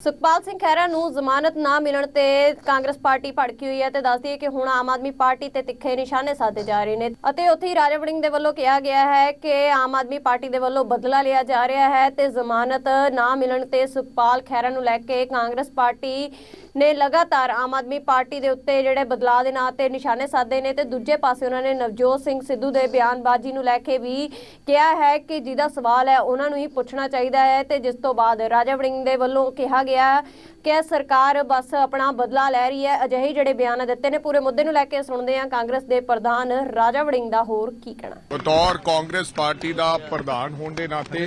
ਸੁਖਪਾਲ ਸਿੰਘ ਖਹਿਰਾ ਨੂੰ ਜ਼ਮਾਨਤ ਨਾ ਮਿਲਣ ਤੇ ਕਾਂਗਰਸ ਪਾਰਟੀ ਭੜਕੀ ਹੋਈ ਹੈ ਤੇ ਦੱਸਦੀ ਹੈ ਕਿ ਹੁਣ ਆਮ ਆਦਮੀ ਪਾਰਟੀ ਤੇ ਤਿੱਖੇ ਨਿਸ਼ਾਨੇ ਸਾਧੇ ਜਾ ਰਹੇ ਨੇ ਅਤੇ ਉੱਥੇ ਹੀ ਰਾਜਾ ਵੜਿੰਗ ਦੇ ਵੱਲੋਂ ਕਿਹਾ ਗਿਆ ਹੈ ਕਿ ਆਮ ਆਦਮੀ ਪਾਰਟੀ ਦੇ ਵੱਲੋਂ ਬਦਲਾ ਲਿਆ ਜਾ ਰਿਹਾ ਹੈ ਤੇ ਜ਼ਮਾਨਤ ਨਾ ਮਿਲਣ ਤੇ ਸੁਖਪਾਲ ਖਹਿਰਾ ਨੂੰ ਲੈ ਕੇ ਕਾਂਗਰਸ ਪਾਰਟੀ ਨੇ ਲਗਾਤਾਰ ਆਮ ਆਦਮੀ ਪਾਰਟੀ ਦੇ ਉੱਤੇ ਜਿਹੜੇ ਬਦਲਾਅ ਦੇ ਨਾਂ ਤੇ ਨਿਸ਼ਾਨੇ ਸਾਧੇ ਨੇ ਤੇ ਦੂਜੇ ਪਾਸੇ ਉਹਨਾਂ ਨੇ ਨਵਜੋਤ ਸਿੰਘ ਸਿੱਧੂ ਦੇ ਬਿਆਨਬਾਜ਼ੀ ਨੂੰ ਲੈ ਕੇ ਵੀ ਕਿਹਾ ਹੈ ਕਿ ਜਿਹਦਾ ਸਵਾਲ ਹੈ ਉਹਨਾਂ ਨੂੰ ਹੀ ਪੁੱਛਣਾ ਚਾਹੀਦਾ ਹੈ ਤੇ ਜਿਸ ਤੋਂ ਬਾਅਦ ਰਾਜਾ ਵੜਿੰਗ ਦੇ ਵੱਲੋਂ ਕਿਹਾ ਗਿਆ ਕਿ ਸਰਕਾਰ ਬਸ ਆਪਣਾ ਬਦਲਾ ਲੈ ਰਹੀ ਹੈ। ਅਜਿਹੇ ਜਿਹੜੇ ਬਿਆਨ ਦਿੱਤੇ ਨੇ, ਪੂਰੇ ਮੁੱਦੇ ਨੂੰ ਲੈ ਕੇ ਸੁਣਦੇ ਹਾਂ ਕਾਂਗਰਸ ਦੇ ਪ੍ਰਧਾਨ ਰਾਜਾ ਵੜਿੰਗ ਦਾ ਹੋਰ ਕੀ ਕਹਿਣਾ। ਬਤੌਰ ਕਾਂਗਰਸ ਪਾਰਟੀ ਦਾ ਪ੍ਰਧਾਨ ਹੋਣ ਦੇ ਨਾਤੇ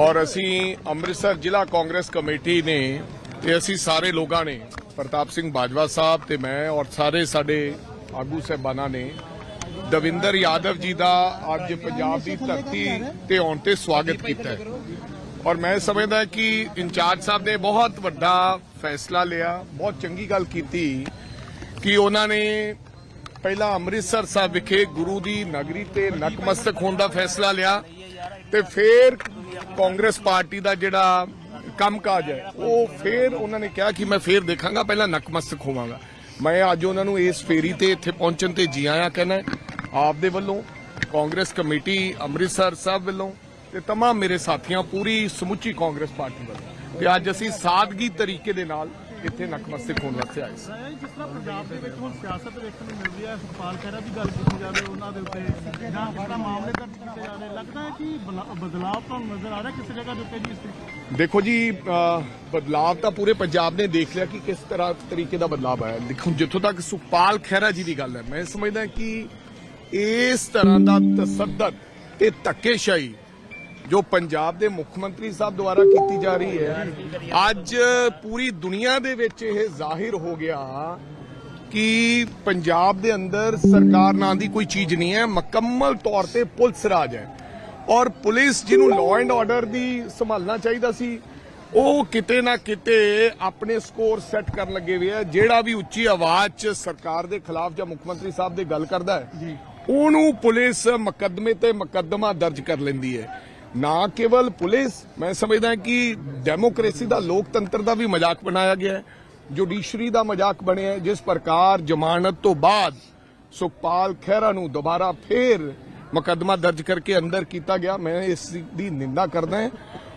ਔਰ ਅਸੀਂ ਅੰਮ੍ਰਿਤਸਰ ਜ਼ਿਲ੍ਹਾ ਕਾਂਗਰਸ ਕਮੇਟੀ ਨੇ ਤੇ ਅਸੀਂ ਸਾਰੇ ਲੋਕਾਂ ਨੇ, ਪ੍ਰਤਾਪ ਸਿੰਘ ਬਾਜਵਾ ਸਾਹਿਬ ਤੇ ਮੈਂ ਔਰ ਸਾਰੇ ਸਾਡੇ ਆਗੂ ਸਹਿਬਾਨਾਂ ਨੇ, ਦਵਿੰਦਰ ਯਾਦਵ ਜੀ ਦਾ ਅੱਜ ਪੰਜਾਬ ਦੀ ਧਰਤੀ ਤੇ ਆਉਣ ਤੇ ਸਵਾਗਤ ਕੀਤਾ ਔਰ ਮੈਂ ਸਮਝਦਾ ਕਿ ਇੰਚਾਰਜ ਸਾਹਿਬ ਨੇ ਬਹੁਤ ਵੱਡਾ ਫੈਸਲਾ ਲਿਆ, ਬਹੁਤ ਚੰਗੀ ਗੱਲ ਕੀਤੀ ਕਿ ਉਹਨਾਂ ਨੇ ਪਹਿਲਾਂ ਅੰਮ੍ਰਿਤਸਰ ਸਾਹਿਬ ਵਿਖੇ ਗੁਰੂ ਦੀ ਨਗਰੀ ਤੇ ਨਕਮਸਤਕ ਹੋਣ ਦਾ ਫੈਸਲਾ ਲਿਆ ਤੇ ਫਿਰ ਕਾਂਗਰਸ ਪਾਰਟੀ ਦਾ ਜਿਹੜਾ ਕੰਮਕਾਜ ਹੈ, ਉਹ ਫਿਰ ਉਹਨਾਂ ਨੇ ਕਿਹਾ ਕਿ ਮੈਂ ਫਿਰ ਦੇਖਾਂਗਾ, ਪਹਿਲਾਂ ਨਕਮਸਤਕ ਹੋਵਾਂਗਾ। ਮੈਂ ਅੱਜ ਉਹਨਾਂ ਨੂੰ ਇਸ ਫੇਰੀ ਤੇ ਇੱਥੇ ਪਹੁੰਚਣ ਤੇ ਜੀ ਆਇਆਂ ਕਹਿੰਦਾ ਆਪ ਦੇ ਵੱਲੋਂ ਕਾਂਗਰਸ ਕਮੇਟੀ ਅੰਮ੍ਰਿਤਸਰ ਸਾਹਿਬ ਵੱਲੋਂ ਤੇ ਤਮਾਮ ਮੇਰੇ ਸਾਥੀਆਂ ਪੂਰੀ ਸਮੁੱਚੀ ਕਾਂਗਰਸ ਪਾਰਟੀ ਵੱਲੋਂ। ਤੇ ਅੱਜ ਅਸੀਂ ਸਾਦਗੀ ਤਰੀਕੇ ਦੇ ਨਾਲ ਇੱਥੇ ਨਕਮਸਤਕ ਹੋਣ ਵਾਸਤੇ ਆਏ ਸੀ। ਜਿਸ ਤਰ੍ਹਾਂ ਪੰਜਾਬ ਦੇ ਵਿੱਚ ਹੁਣ ਸਿਆਸਤ ਵੇਖਣ ਨੂੰ ਮਿਲ ਹੈ ਸੁਖਪਾਲ ਖਹਿਰਾ ਦੀ ਗੱਲ ਕੀਤੀ ਜਾਵੇ ਉਹਨਾਂ ਦੇ ਉੱਤੇ ਜਾਂ ਬੜਾ ਮਾਮਲੇ ਦਰਜ ਕੀਤੇ ਜਾ ਰਹੇ ਲੱਗਦਾ ਹੈ ਕਿ ਬਦਲਾਅ ਤਾਂ ਨਜ਼ਰ ਆ ਰਿਹਾ ਕਿਸੇ ਜਗ੍ਹਾ ਦੇ ਉੱਤੇ ਜੀ ਦੇਖੋ ਜੀ ਬਦਲਾਅ ਤਾਂ ਪੂਰੇ ਪੰਜਾਬ ਨੇ ਦੇਖ ਲਿਆ ਕਿ ਕਿਸ ਤਰ੍ਹਾਂ ਤਰੀਕੇ ਦਾ ਬਦਲਾਅ ਆਇਆ। ਦੇਖੋ ਜਿੱਥੋਂ ਤੱਕ ਸੁਖਪਾਲ ਖਹਿਰਾ ਜੀ ਦੀ ਗੱਲ ਹੈ ਮੈਂ ਸਮਝਦਾ ਕਿ ਇਸ ਤਰ੍ਹਾਂ ਦਾ ਤਸੱਦਦ ਤੇ ਧੱਕੇਸ਼ਾਹੀ ਜੋ ਪੰਜਾਬ ਦੇ ਮੁੱਖ ਮੰਤਰੀ ਸਾਹਿਬ ਦੁਆਰਾ ਕੀਤੀ ਜਾ ਰਹੀ ਹੈ ਅੱਜ ਪੂਰੀ ਦੁਨੀਆ ਦੇ ਵਿੱਚ ਇਹ ਜ਼ਾਹਿਰ ਹੋ ਗਿਆ ਕਿ ਪੰਜਾਬ ਦੇ ਅੰਦਰ ਸਰਕਾਰ ਨਾਂ ਦੀ ਕੋਈ ਚੀਜ਼ ਨਹੀਂ ਹੈ ਮੁਕੰਮਲ ਤੌਰ ਤੇ ਪੁਲਿਸ ਰਾਜ ਹੈ। ਔਰ ਪੁਲਿਸ ਜਿਹਨੂੰ ਲਾਅ ਐਂਡ ਆਰਡਰ ਦੀ ਸੰਭਾਲਣਾ ਚਾਹੀਦਾ ਸੀ ਉਹ ਕਿਤੇ ਨਾ ਕਿਤੇ ਆਪਣੇ ਸਕੋਰ ਸੈੱਟ ਕਰਨ ਲੱਗੇ ਹੋਏ ਆ ਜਿਹੜਾ ਵੀ ਉੱਚੀ ਆਵਾਜ਼ 'ਚ ਸਰਕਾਰ ਦੇ ਖਿਲਾਫ ਜਾਂ ਮੁੱਖ ਮੰਤਰੀ ਸਾਹਿਬ ਦੀ ਗੱਲ ਕਰਦਾ ਹੈ ਉਹਨੂੰ ਪੁਲਿਸ ਮੁਕੱਦਮੇ ਤੇ ਮੁਕੱਦਮਾ ਦਰਜ ਕਰ ਲੈਂਦੀ ਹੈ। ਨਾ ਕੇਵਲ ਪੁਲਿਸ ਮੈਂ ਸਮਝਦਾ ਕਿ ਡੈਮੋਕ੍ਰੇਸੀ ਦਾ ਲੋਕਤੰਤਰ ਦਾ ਵੀ ਮਜ਼ਾਕ ਬਣਾਇਆ ਗਿਆ ਹੈ ਜੁਡੀਸ਼ਰੀ ਦਾ ਮਜ਼ਾਕ ਬਣਿਆ ਹੈ, ਜਿਸ ਪ੍ਰਕਾਰ ਜ਼ਮਾਨਤ ਤੋਂ ਬਾਅਦ ਸੁਖਪਾਲ ਖਹਿਰਾ ਨੂੰ ਦੁਬਾਰਾ ਫੇਰ ਮੁਕੱਦਮਾ ਦਰਜ ਕਰਕੇ ਅੰਦਰ ਕੀਤਾ ਗਿਆ ਮੈਂ ਇਸ ਦੀ ਨਿੰਦਾ ਕਰਦਾ ਹਾਂ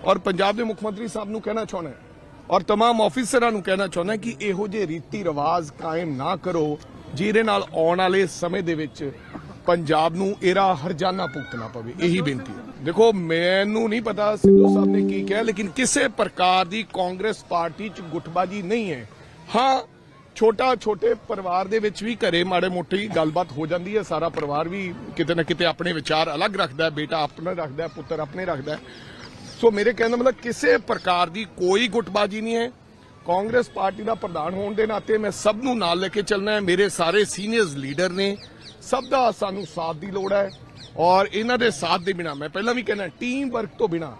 ਔਰ ਪੰਜਾਬ ਦੇ ਮੁੱਖ ਮੰਤਰੀ ਸਾਹਿਬ ਨੂੰ ਕਹਿਣਾ ਚਾਹੁੰਦਾ ਹਾਂ ਔਰ तमाम ਅਫੀਸਰਾਂ ਨੂੰ ਕਹਿਣਾ ਚਾਹੁੰਦਾ ਕਿ ਇਹੋ ਜਿਹੇ ਰੀਤੀ ਰਿਵਾਜ ਕਾਇਮ ਨਾ ਕਰੋ ਜਿਹਦੇ ਨਾਲ ਆਉਣ ਵਾਲੇ ਸਮੇਂ ਦੇ ਵਿੱਚ ਪੰਜਾਬ ਨੂੰ ਇਹਦਾ ਹਰਜਾਨਾ ਭੁਗਤਣਾ ਪਵੇ, ਇਹੀ ਬੇਨਤੀ ਹੈ। ਦੇਖੋ, ਮੈਨੂੰ ਨਹੀਂ ਪਤਾ ਸਿੱਧੂ ਸਾਹਿਬ ਨੇ ਕੀ ਕਿਹਾ, ਲੇਕਿਨ ਕਿਸੇ ਪ੍ਰਕਾਰ ਦੀ ਕਾਂਗਰਸ ਪਾਰਟੀ 'ਚ ਗੁੱਟਬਾਜੀ ਨਹੀਂ ਹੈ। ਹਾਂ ਛੋਟਾ ਛੋਟੇ ਪਰਿਵਾਰ ਦੇ ਵਿੱਚ ਵੀ ਘਰੇ ਮਾੜੇ ਮੋਟੀ ਗੱਲਬਾਤ ਹੋ ਜਾਂਦੀ ਹੈ, ਸਾਰਾ ਪਰਿਵਾਰ ਵੀ ਕਿਤੇ ਨਾ ਕਿਤੇ ਆਪਣੇ ਵਿਚਾਰ ਅਲੱਗ ਰੱਖਦਾ ਹੈ, ਬੇਟਾ ਆਪਣਾ ਰੱਖਦਾ ਹੈ, ਪੁੱਤਰ ਆਪਣੇ ਰੱਖਦਾ ਹੈ। ਸੋ ਮੇਰੇ ਕਹਿਣ ਦਾ ਮਤਲਬ ਕਿਸੇ ਪ੍ਰਕਾਰ ਦੀ ਕੋਈ ਗੁੱਟਬਾਜੀ ਨਹੀਂ ਹੈ। ਕਾਂਗਰਸ ਪਾਰਟੀ ਦਾ ਪ੍ਰਧਾਨ ਹੋਣ ਦੇ ਨਾਤੇ ਮੈਂ ਸਭ ਨੂੰ ਨਾਲ ਲੈ ਕੇ ਚੱਲਣਾ ਹੈ। ਮੇਰੇ ਸਾਰੇ ਸੀਨੀਅਰਸ ਲੀਡਰ ਨੇ ਸਭ ਦਾ ਸਾਨੂੰ ਸਾਥ ਦੀ ਲੋੜ ਹੈ ਔਰ ਇਹਨਾਂ ਦੇ ਸਾਥ ਦੇ ਬਿਨਾ, ਮੈਂ ਪਹਿਲਾਂ ਵੀ ਕਹਿਣਾ ਟੀਮ ਵਰਕ ਤੋਂ ਬਿਨਾ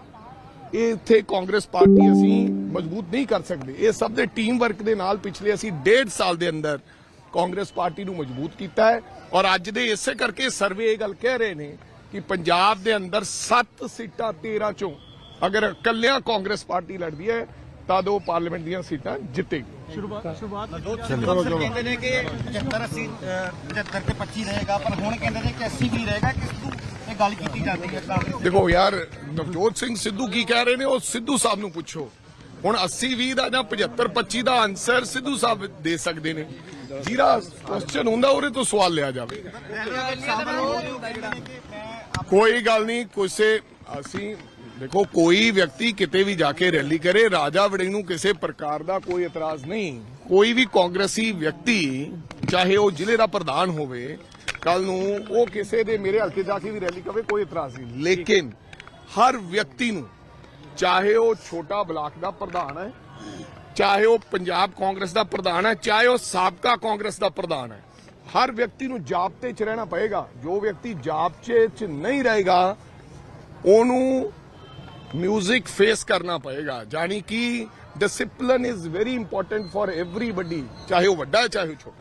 ਇਹ ਇੱਥੇ ਕਾਂਗਰਸ ਪਾਰਟੀ ਅਸੀਂ ਮਜ਼ਬੂਤ ਨਹੀਂ ਕਰ ਸਕਦੇ। ਇਹ ਸਭ ਦੇ ਟੀਮ ਵਰਕ ਦੇ ਨਾਲ ਪਿਛਲੇ ਅਸੀਂ ਡੇਢ ਸਾਲ ਦੇ ਅੰਦਰ ਕਾਂਗਰਸ ਪਾਰਟੀ ਨੂੰ ਮਜ਼ਬੂਤ ਕੀਤਾ ਹੈ ਔਰ ਅੱਜ ਦੇ ਇਸੇ ਕਰਕੇ ਸਰਵੇ ਇਹ ਗੱਲ ਕਹਿ ਰਹੇ ਨੇ ਕਿ ਪੰਜਾਬ ਦੇ ਅੰਦਰ 7 ਸੀਟਾਂ 13 ਚੋਂ ਅਗਰ ਇਕੱਲਿਆਂ ਕਾਂਗਰਸ ਪਾਰਟੀ ਲੜਦੀ ਹੈ ਤਾਂ ਦੋ ਪਾਰਲੀਮੈਂਟ ਦੀਆਂ ਸੀਟਾਂ ਜਿੱਤੇਗੀ। ਸ਼ੁਰੂਆਤ ਸ਼ੁਰੂਆਤ ਅਫਸਰ ਕਹਿੰਦੇ ਨੇ ਕਿ 75 80 75 ਤੇ 25 ਰਹੇਗਾ ਪਰ ਹੁਣ ਕਹਿੰਦੇ ਨੇ ਕਿ 80 ਵੀ ਰਹੇਗਾ ਕਿਸ ਨੂੰ ਇਹ ਗੱਲ ਕੀਤੀ ਜਾਂਦੀ ਹੈ ਕਾਂਗਰਸ ਦੇਖੋ ਯਾਰ ਨਵਜੋਤ ਸਿੰਘ ਸਿੱਧੂ ਕੀ ਕਹਿ ਰਹੇ ਨੇ? ਉਹ ਸਿੱਧੂ ਸਾਹਿਬ ਨੂੰ ਪੁੱਛੋ। ਹੁਣ 80 20 ਦਾ ਜਾਂ 75 25 ਦਾ ਆਨਸਰ ਸਿੱਧੂ ਸਾਹਿਬ ਦੇ ਸਕਦੇ ਨੇ। ਜਿਹੜਾ ਕੁਐਸਚਨ ਹੁੰਦਾ ਉਹਦੇ ਤੋਂ ਸਵਾਲ ਲਿਆ ਜਾਵੇ। ਕੋਈ ਗੱਲ ਨਹੀਂ ਕਿਸੇ ਅਸੀਂ ਦੇਖੋ, ਕੋਈ ਵਿਅਕਤੀ ਕਿਤੇ ਵੀ ਜਾ ਕੇ ਰੈਲੀ ਕਰੇ, ਰਾਜਾ ਵੜਿੰਗ ਨੂੰ ਕਿਸੇ ਪ੍ਰਕਾਰ ਦਾ ਕੋਈ ਇਤਰਾਜ਼ ਨਹੀਂ। ਕੋਈ ਵੀ ਕਾਂਗਰਸੀ ਵਿਅਕਤੀ, ਚਾਹੇ ਉਹ ਜ਼ਿਲ੍ਹੇ ਦਾ ਪ੍ਰਧਾਨ ਹੋਵੇ ਕੱਲ ਨੂੰ ਉਹ ਕਿਸੇ ਦੇ ਮੇਰੇ ਹਲਕੇ ਜਾ ਕੇ ਵੀ ਰੈਲੀ ਕਰੇ ਕੋਈ ਇਤਰਾਜ਼ ਨਹੀਂ। ਲੇਕਿਨ ਹਰ ਵਿਅਕਤੀ ਨੂੰ, ਚਾਹੇ ਉਹ ਛੋਟਾ ਬਲਾਕ ਦਾ ਪ੍ਰਧਾਨ ਹੈ, ਚਾਹੇ ਉਹ ਪੰਜਾਬ ਕਾਂਗਰਸ ਦਾ ਪ੍ਰਧਾਨ ਹੈ, ਚਾਹੇ ਉਹ ਸਾਬਕਾ ਕਾਂਗਰਸ ਦਾ ਪ੍ਰਧਾਨ ਹੈ, ਹਰ ਵਿਅਕਤੀ ਨੂੰ ਜਾਬਤੇ 'ਚ ਰਹਿਣਾ ਪਏਗਾ। ਜੋ ਵਿਅਕਤੀ ਜਾਬਤੇ 'ਚ ਨਹੀਂ ਰਹੇਗਾ, ਉਹਨੂੰ ਮਿਊਜ਼ਿਕ ਫੇਸ ਕਰਨਾ ਪਏਗਾ ਜਾਨੀ ਕਿ discipline is very important for everybody ਚਾਹੇ ਉਹ ਵੱਡਾ ਹੈ ਚਾਹੇ ਉਹ ਛੋਟਾ